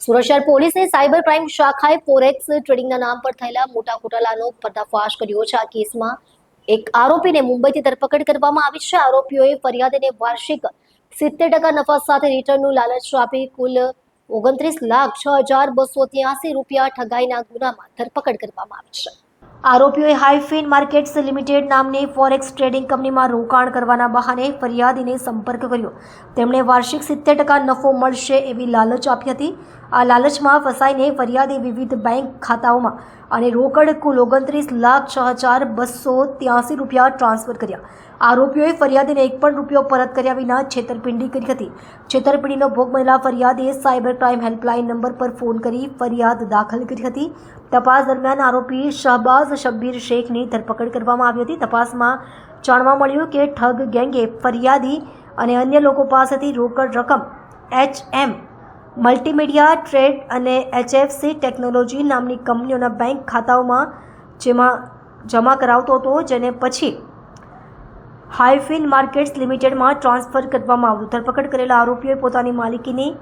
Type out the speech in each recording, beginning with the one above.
શહેર પોલીસે cyber crime શાખાએ ફોરેક્સ ટ્રેડિંગના નામ પર થયેલા મોટા ઘોટાલાનો પર્દાફાશ કર્યો છે. આ કેસમાં એક આરોપીને મુંબઈથી ધરપકડ કરવામાં આવી છે. આરોપીઓએ ફરિયાદીને વાર્ષિક સિત્તેર ટકા નફા સાથે રિટર્નનું લાલચ આપી કુલ ઓગણત્રીસ લાખ છ હજાર બસો ત્યાસી રૂપિયા ઠગાઈના ગુનામાં ધરપકડ કરવામાં આવી છે. આરોપીઓએ હાઈફિન માર્કેટ્સ લિમિટેડ નામની ફોરેક્સ ટ્રેડિંગ કંપનીમાં રોકાણ કરવાના બહાને ફરિયાદીને સંપર્ક કર્યો. તેમણે વાર્ષિક સિત્તેર ટકા નફો મળશે એવી લાલચ આપી હતી. આ લાલચમાં ફસાઈને ફરિયાદી વિવિધ બેંક ખાતાઓમાં અને રોકડ કુલ ઓગણત્રીસ લાખ છ હજાર બસો ત્યાંસી રૂપિયા ટ્રાન્સફર કર્યા. આરોપીઓએ ફરિયાદીને એક પણ રૂપિયો પરત કર્યા વિના છેતરપિંડી કરી હતી. છેતરપિંડીનો ભોગ બનેલા ફરિયાદીએ સાયબર ક્રાઇમ હેલ્પલાઇન નંબર પર ફોન કરી ફરિયાદ દાખલ કરી હતી. તપાસ દરમિયાન આરોપી શહબાઝ શબ્બીર શેખની ધરપકડ કરવામાં આવી હતી. તપાસમાં જાણવા મળ્યું કે ઠગ ગેંગે ફરિયાદી અને અન્ય લોકો પાસેથી રોકડ રકમ એચ એમ મલ્ટીમીડિયા, ટ્રેડ અને એચએફસી ટેકનોલોજી નામની કંપનીઓના બેંક ખાતાઓમાં જેમાં જમા કરાવતો હતો, જેને પછી હાઈફિન માર્કેટ્સ લિમિટેડમાં ટ્રાન્સફર કરવામાં આવ્યું. ધરપકડ કરેલા આરોપીઓએ પોતાની માલિકીની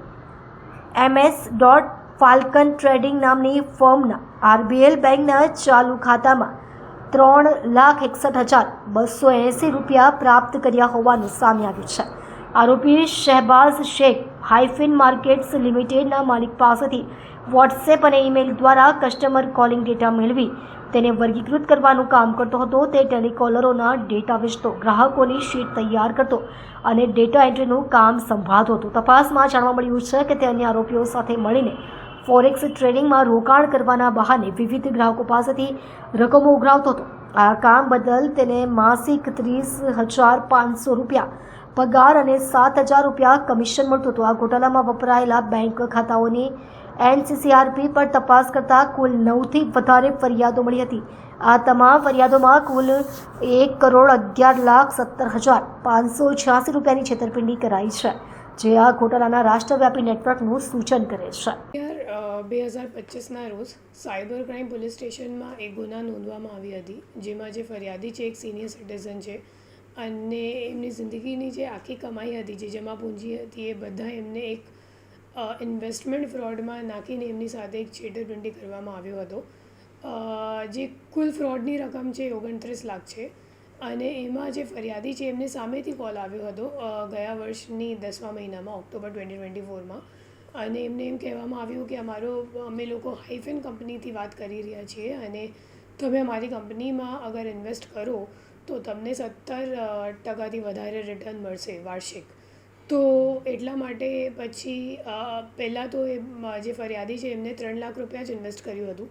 એમએસ ડોટ ફાલ્કન ટ્રેડિંગ નામની ફર્મના આરબીએલ બેંકના ચાલુ ખાતામાં ત્રણ લાખ એકસઠ હજાર બસો એંસી રૂપિયા પ્રાપ્ત કર્યા હોવાનું સામે આવ્યું છે. આરોપી શહેબાઝ શેખ હાઈફિન માર્કેટ્સ લિમિટેડના માલિક પાસેથી વોટ્સએપ અને ઈમેલ દ્વારા કસ્ટમર કોલિંગ ડેટા મેળવી તેને વર્ગીકૃત કરવાનું કામ કરતો હતો. તે ટેલિકોલરોના ડેટા વેચતો, ગ્રાહકોની શીટ તૈયાર કરતો અને ડેટા એન્ટ્રીનું કામ સંભાળતો હતો. તપાસમાં જાણવા મળ્યું છે કે તે અન્ય આરોપીઓ સાથે મળીને ફોરેક્સ ટ્રેડિંગમાં રોકાણ કરવાના બહાને વિવિધ ગ્રાહકો પાસેથી રકમો ઉઘરાવતો હતો. આ કામ બદલ તેને માસિક ત્રીસ હજાર પાંચસો રૂપિયા પગાર અને સાત હજાર રૂપિયા કમિશન મળતું હતું. આ ઘોટાલામાં વપરાયેલા બેંક ખાતાઓની એનસીસીઆરપી પર તપાસ કરતા કુલ નવથી વધારે ફરિયાદો મળી હતી. આ તમામ ફરિયાદોમાં કુલ એક કરોડ અગિયાર લાખ સત્તર હજાર પાંચસો છ્યાસી રૂપિયાની છેતરપિંડી કરાઈ છે, જે આ ઘોટાલાના રાષ્ટ્રવ્યાપી નેટવર્કનું સૂચન કરે છે. બે હજાર પચીસના રોજ સાયબર ક્રાઇમ પોલીસ સ્ટેશનમાં એક ગુના નોંધવામાં આવી હતી, જેમાં જે ફરિયાદી છે, એક સિનિયર સિટીઝન છે. અને એમની જિંદગીની જે આખી કમાઈ હતી, જે જમા પૂંજી હતી, એ બધા એમને એક ઇન્વેસ્ટમેન્ટ ફ્રોડમાં નાખીને એમની સાથે એક છેતરપિંડી કરવામાં આવ્યો હતો. જે કુલ ફ્રોડની રકમ છે ઓગણત્રીસ લાખ છે. અને એમાં જે ફરિયાદી છે, એમને સામેથી કોલ આવ્યો હતો ગયા વર્ષની દસમા મહિનામાં, ઓક્ટોબર ટ્વેન્ટી ટ્વેન્ટી ફોરમાં અને એમને એમ કહેવામાં આવ્યું કે અમારો, અમે લોકો હાઈફેન કંપનીથી વાત કરી રહ્યા છીએ અને તમે અમારી કંપનીમાં અગર ઇન્વેસ્ટ કરો તો તમને સત્તર ટકાથી વધારે રિટર્ન મળશે વાર્ષિક. તો એટલા માટે પછી પહેલાં તો એ જે ફરિયાદી છે એમને ત્રણ લાખ રૂપિયા જ ઇન્વેસ્ટ કર્યું હતું.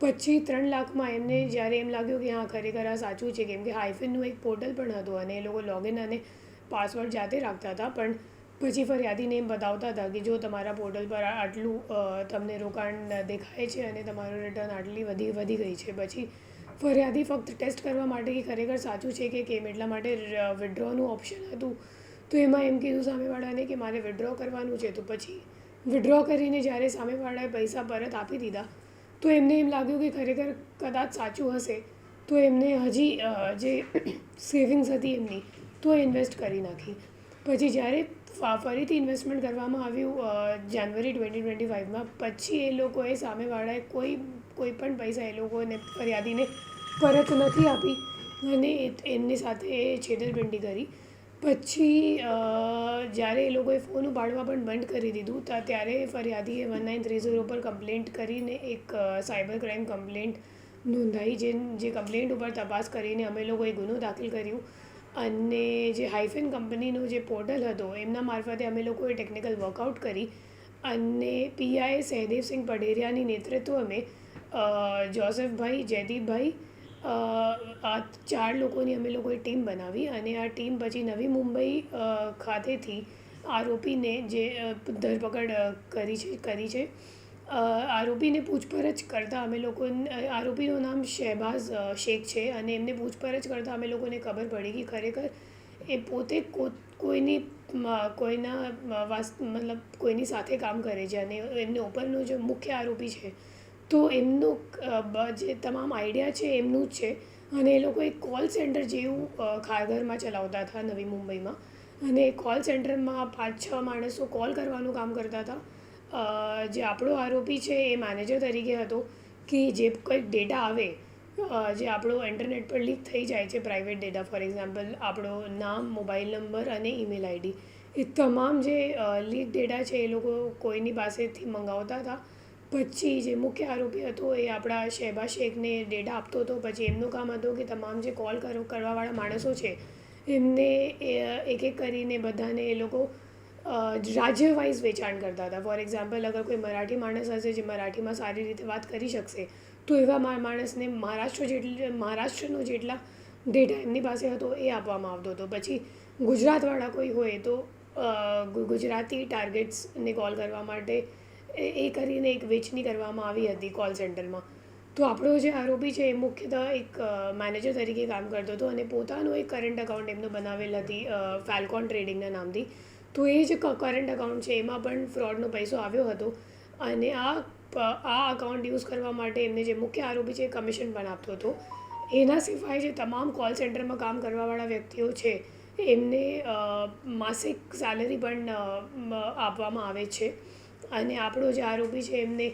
પછી ત્રણ લાખમાં એમને જ્યારે એમ લાગ્યું કે હા, ખરેખર આ સાચું છે, કેમ કે હાઈફિનનું એક પોર્ટલ પણ હતું અને એ લોકો લોગિન અને પાસવર્ડ જાતે રાખતા હતા. પણ પછી ફરિયાદીને એમ બતાવતા હતા કે જો તમારા પોર્ટલ પર આટલું તમને રોકાણ દેખાય છે અને તમારું રિટર્ન આટલી વધી વધી ગઈ છે. પછી ફરિયાદી ફક્ત ટેસ્ટ કરવા માટે કે ખરેખર સાચું છે કે કેમ? એટલા માટે વિડ્રોનું ઓપ્શન હતું. તો એમાં એમ કીધું સામેવાળાને કે મારે વિડ્રો કરવાનું છે. તો પછી વિડ્રો કરીને જ્યારે સામેવાળાએ પૈસા પરત આપી દીધા, તો એમને એમ લાગ્યું કે ખરેખર કદાચ સાચું હશે. તો એમને હજી જે સેવિંગ્સ હતી એમની, તો ઇન્વેસ્ટ કરી નાખી. પછી જ્યારે ફરીથી ઇન્વેસ્ટમેન્ટ કરવામાં આવ્યું જાન્યુઆરી ટ્વેન્ટી ટ્વેન્ટી ફાઇવમાં પછી એ લોકોએ સામેવાળાએ કોઈ કોઈ પણ પૈસા એ લોકોને ફરિયાદીને પરત નથી આપી. અને એમની સાથે છેતરપિંડી કરી. પછી જ્યારે એ લોકોએ ફોન ઉપાડવા પણ બંધ કરી દીધું ત્યારે ફરિયાદીએ વન નાઇન થ્રી ઝીરો પર કમ્પ્લેન્ટ કરીને એક સાયબર ક્રાઇમ કમ્પ્લેન્ટ નોંધાઈ જે જે કમ્પ્લેન્ટ ઉપર તપાસ કરીને અમે લોકોએ ગુનો દાખલ કર્યું. અને જે હાઈફેન કંપનીનો જે પોર્ટલ હતો એમના મારફતે અમે લોકોએ ટેકનિકલ વર્કઆઉટ કરી. અને પીઆઈ સહદેવસિંહ પઢેરિયાની નેતૃત્વ અમે અ, જોસેફભાઈ જયદીપભાઈ આ ચાર લોકોની અમે લોકોએ ટીમ બનાવી અને આ ટીમ પછી નવી મુંબઈ ખાતેથી આરોપીને જે ધરપકડ કરી છે કરી છે. આરોપીને પૂછપરછ કરતાં અમે લોકો આરોપીનું નામ શહેબાઝ શેખ છે અને એમને પૂછપરછ કરતાં અમે લોકોને ખબર પડી કે ખરેખર એ પોતે કોઈની કોઈના મતલબ કોઈની સાથે કામ કરે છે અને એમને ઉપરનો જે મુખ્ય આરોપી છે તો એમનું જે તમામ આઈડિયા છે એમનું જ છે. અને એ લોકો એક કોલ સેન્ટર જેવું ખારઘરમાં ચલાવતા હતા નવી મુંબઈમાં. અને કોલ સેન્ટરમાં પાંચ, છ માણસો કોલ કરવાનું કામ કરતા હતા. જે આપણો આરોપી છે એ મેનેજર તરીકે હતો કે જે કંઈક ડેટા આવે જે આપણો ઇન્ટરનેટ પર લીક થઈ જાય છે પ્રાઇવેટ ડેટા ફોર એક્ઝામ્પલ આપણો નામ મોબાઈલ નંબર અને ઈમેલ આઈડી એ તમામ જે લીક ડેટા છે એ લોકો કોઈની પાસેથી મંગાવતા હતા. પછી જે મુખ્ય આરોપી હતો એ આપણા શહેબા શેખને ડેટા આપતો હતો. પછી એમનું કામ હતું કે તમામ જે કોલ કરો, કરવાવાળા માણસો છે, એમને એક એક કરીને બધાને એ લોકો રાજ્ય વાઇઝ વેચાણ કરતા હતા. ફોર એક્ઝામ્પલ અગર કોઈ મરાઠી માણસ હશે જે મરાઠીમાં સારી રીતે વાત કરી શકશે, તો એવા માણસને મહારાષ્ટ્ર જેટલી, મહારાષ્ટ્રનો જેટલા ડેટા એમની પાસે હતો એ આપવામાં આવતો હતો. પછી ગુજરાતવાળા કોઈ હોય તો ગુજરાતી ટાર્ગેટ્સને કોલ કરવા માટે એ કરીને એક વેચણી કરવામાં આવી હતી કોલ સેન્ટરમાં તો આપણો જે આરોપી છે એ મુખ્યતઃ એક મેનેજર તરીકે કામ કરતો હતો અને પોતાનું એક કરંટ અકાઉન્ટ એમનું બનાવેલ હતી ફાલ્કોન ટ્રેડિંગના નામથી. તો એ જે કરંટ અકાઉન્ટ છે એમાં પણ ફ્રોડનો પૈસો આવ્યો હતો અને આ આ અકાઉન્ટ યુઝ કરવા માટે એમને જે મુખ્ય આરોપી છે એ કમિશન પણ આપતો હતો. એના સિવાય જે તમામ કોલ સેન્ટરમાં કામ કરવાવાળા વ્યક્તિઓ છે, એમને માસિક સેલરી પણ આપવામાં આવે છે. અને આપણો જે આરોપી છે, એમને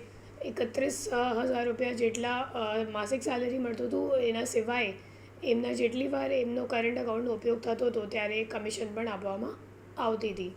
એકત્રીસ હજાર રૂપિયા જેટલા માસિક સેલેરી મળતું હતું, એના સિવાય એમના જેટલી વાર એમનો કરંટ અકાઉન્ટનો ઉપયોગ થતો હતો, ત્યારે કમિશન પણ આપવામાં આવતી હતી.